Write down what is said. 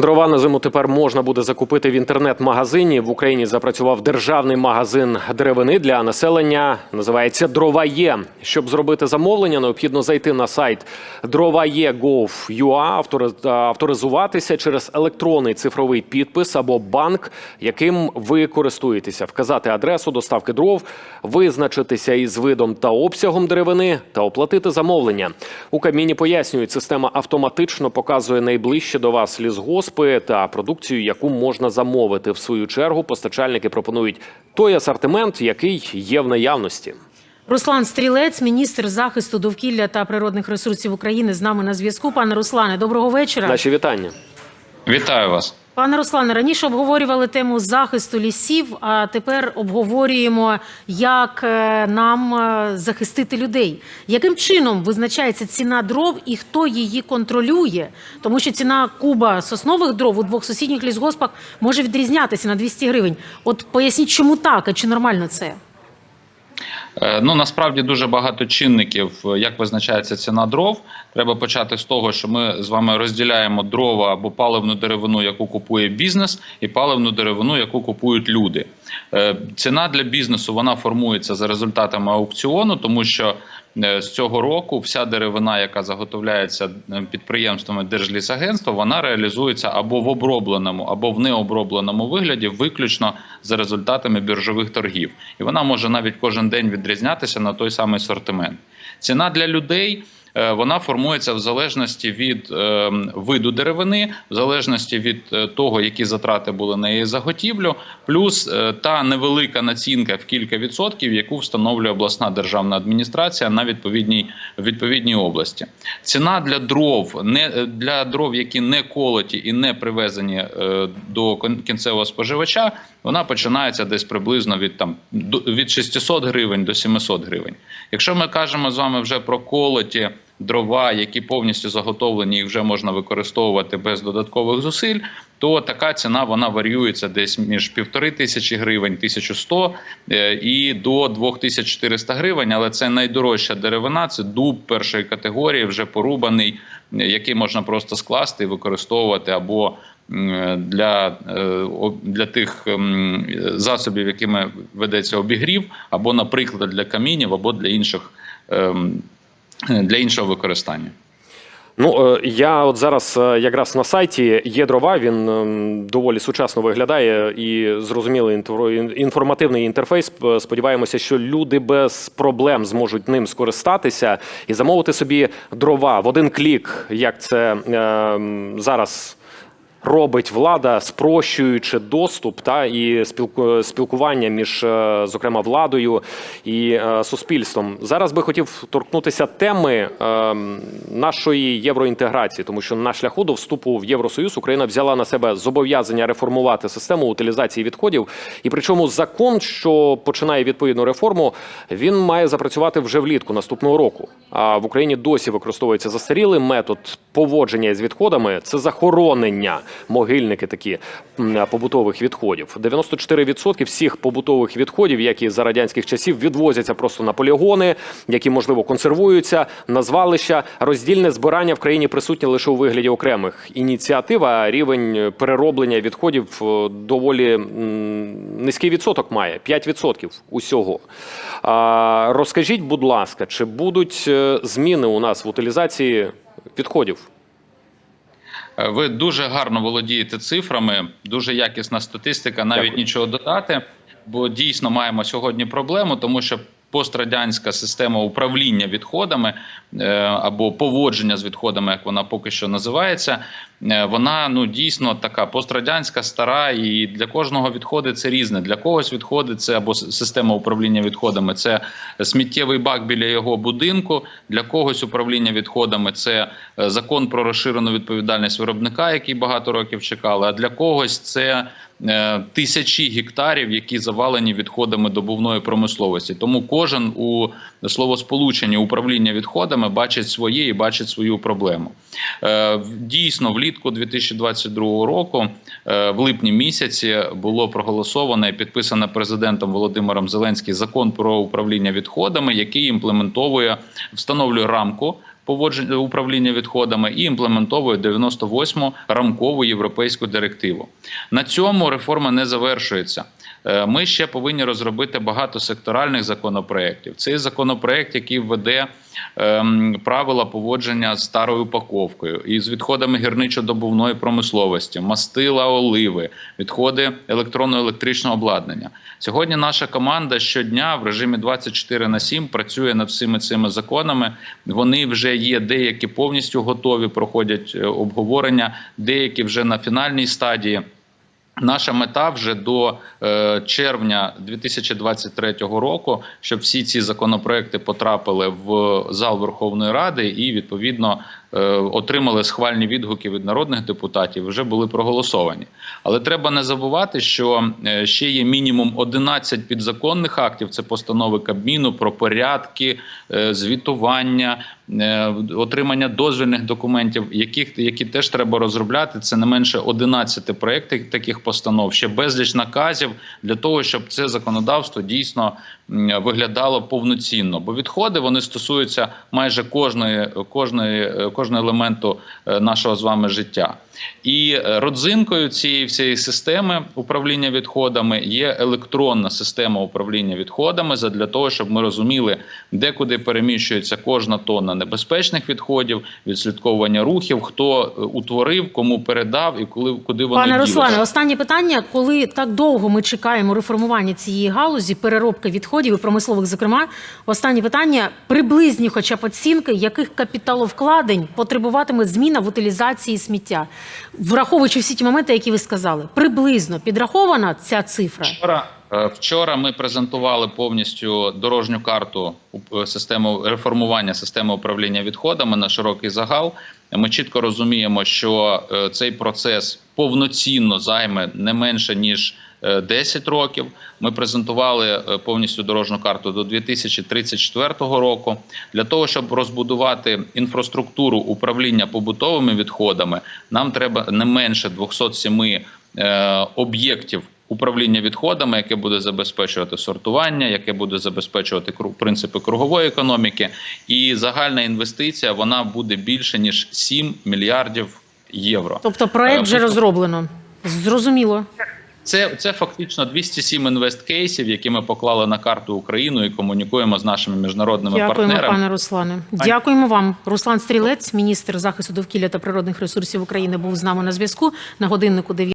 Дрова на зиму тепер можна буде закупити в інтернет-магазині. В Україні запрацював державний магазин деревини для населення. Називається Дрова є. Щоб зробити замовлення, необхідно зайти на сайт drovає.gov.ua, автори- авторизуватися через електронний цифровий підпис або банк, яким ви користуєтеся, вказати адресу доставки дров, визначитися із видом та обсягом деревини та оплатити замовлення. У Кабміні пояснюють, система автоматично показує найближче до вас лісгоспи та продукцію, яку можна замовити. В свою чергу постачальники пропонують той асортимент, який є в наявності. Руслан Стрілець, міністр захисту довкілля та природних ресурсів України, з нами на зв'язку. Пане Руслане, доброго вечора. Наші вітання. Вітаю вас. Пане Руслане, раніше обговорювали тему захисту лісів, а тепер обговорюємо, як е, нам е, захистити людей. Яким чином визначається ціна дров і хто її контролює? Тому що ціна куба соснових дров у двох сусідніх лісгоспах може відрізнятися на 200 гривень. От поясніть, чому так, а чи нормально це? Е, Ну насправді дуже багато чинників, е, як визначається ціна дров. Треба почати з того, що ми з вами розділяємо дрова або паливну деревину, яку купує бізнес, і паливну деревину, яку купують люди. Е, Ціна для бізнесу вона формується за результатами аукціону, тому що з цього року вся деревина, яка заготовляється е, підприємствами Держлісагентства, вона реалізується або в обробленому, або в необробленому вигляді, виключно за результатами біржових торгів, і вона може навіть кожен день відрізнятися на той самий сортимент. Ціна для людей. Е, Вона формується в залежності від е, виду деревини, в залежності від е, того, які затрати були на її заготівлю, плюс та невелика націнка в кілька відсотків, яку встановлює обласна державна адміністрація на відповідній відповідній області. Ціна для дров не для дров, які не колоті і не привезені до кінцевого споживача. Вона починається десь приблизно від там від 600 гривень до 700 гривень. Якщо ми кажемо з вами вже про колоті дрова, які повністю заготовлені і вже можна використовувати без додаткових зусиль, то така ціна вона варіюється десь між півтори тисячі гривень, 1100 е, і до 2400 гривень. Але це найдорожча деревина, це дуб першої категорії, вже порубаний, е, який можна просто скласти і використовувати або для, е, для тих засобів, якими ведеться обігрів, або, наприклад, для камінів, або для інших ем, для іншого використання. Ну е, я от зараз е, якраз на сайті є дрова. Він ем, доволі сучасно виглядає і зрозумілий інформативний інтерфейс. Сподіваємося, що люди без проблем зможуть ним скористатися і замовити собі дрова в один клік, як це ем, зараз. Робить влада, спрощуючи доступ та і спілку, спілкування між, е, зокрема, владою і е, суспільством. Зараз би хотів торкнутися теми е, нашої євроінтеграції, тому що на шляху до вступу в Євросоюз Україна взяла на себе зобов'язання реформувати систему утилізації відходів. І причому закон, що починає відповідну реформу, він має запрацювати вже влітку наступного року. А в Україні досі використовується застарілий метод поводження з відходами. Це захоронення могильники такі побутових відходів. 94% всіх побутових відходів, які за радянських часів відвозяться просто на полігони, які можливо консервуються на звалища. Роздільне збирання в країні присутнє лише у вигляді окремих ініціатив. А рівень перероблення відходів е, доволі низький відсоток має 5% усього. Розкажіть, будь ласка, чи будуть е, зміни у нас в утилізації відходів? Е, Ви дуже гарно володієте цифрами, дуже якісна статистика, навіть Дякую. нічого додати. Бо дійсно маємо сьогодні проблему, тому що пострадянська система управління відходами е, або поводження з відходами, як вона поки що називається, е, вона ну дійсно така пострадянська, стара, і для кожного відходи це різне. Для когось відходи це або система управління відходами, це сміттєвий бак біля його будинку. Для когось управління відходами це е, закон про розширену відповідальність виробника, який багато років чекали. А для когось це тисячі гектарів, які завалені відходами добувної промисловості. Тому кожен у словосполученні управління відходами бачить своє і бачить свою проблему. Е, Дійсно, влітку 2022 року, е, в липні місяці, було проголосовано і підписано президентом Володимиром Зеленським закон про управління відходами, який імплементовує, встановлює рамку поводження управління відходами і імплементовує 98-му рамкову європейську директиву. На цьому реформа не завершується. Е, Ми ще повинні розробити багато секторальних законопроєктів. Цей законопроєкт, який введе ем, правила поводження з старою упаковкою і з відходами гірничо-добувної промисловості, мастила, оливи, відходи електронно-електричного обладнання. Сьогодні наша команда щодня в режимі 24 на 7 працює над всіми цими законами. Вони вже є деякі повністю готові, проходять е, обговорення, деякі вже на фінальній стадії. Наша мета вже до е, червня 2023 року, щоб всі ці законопроекти потрапили в зал Верховної Ради і відповідно отримали схвальні відгуки від народних депутатів. Вже були проголосовані. Але треба не забувати, що е, ще є мінімум 11 підзаконних актів. Це постанови Кабміну про порядки, е, звітування, е, отримання дозвільних документів, яких які теж треба розробляти. Це не менше 11 проєктів таких постанов, ще безліч наказів для того, щоб це законодавство дійсно виглядало повноцінно. Бо відходи вони стосуються майже кожної, кожної, е, кожного елементу е, нашого з вами життя. І е, родзинкою цієї всієї системи управління відходами є електронна система управління відходами для того, щоб ми розуміли, де куди переміщується кожна тонна небезпечних відходів, відслідковування рухів, хто е, утворив, кому передав і коли куди вони Пане. Руслане, останнє питання. Коли так довго ми чекаємо реформування цієї галузі, переробки відходів і промислових, зокрема, останнє питання приблизні, хоча б оцінки, яких капіталовкладень потребуватиме зміна в утилізації сміття, враховуючи всі ті моменти, які ви сказали, приблизно підрахована ця цифра. Вчора, е, ми презентували повністю дорожню карту уп- систему реформування системи управління відходами на широкий загал. Ми чітко розуміємо, що е, цей процес повноцінно займе не менше ніж е, 10 років. Ми презентували е, повністю дорожню карту до 2034 року для того, щоб розбудувати інфраструктуру управління побутовими відходами. Нам треба не менше 207 е, об'єктів управління відходами, яке буде забезпечувати сортування, яке буде забезпечувати принципи кругової економіки, і загальна інвестиція вона буде більше ніж 7 мільярдів євро. Тобто проект Е, вже розроблено. Зрозуміло. Це, це фактично 207 інвесткейсів, які ми поклали на карту Україну і комунікуємо з нашими міжнародними Дякуємо, партнерами. пане Руслане. Дякуємо вам. Руслан Стрілець, міністр захисту довкілля та природних ресурсів України, був з нами на зв'язку на годиннику 9.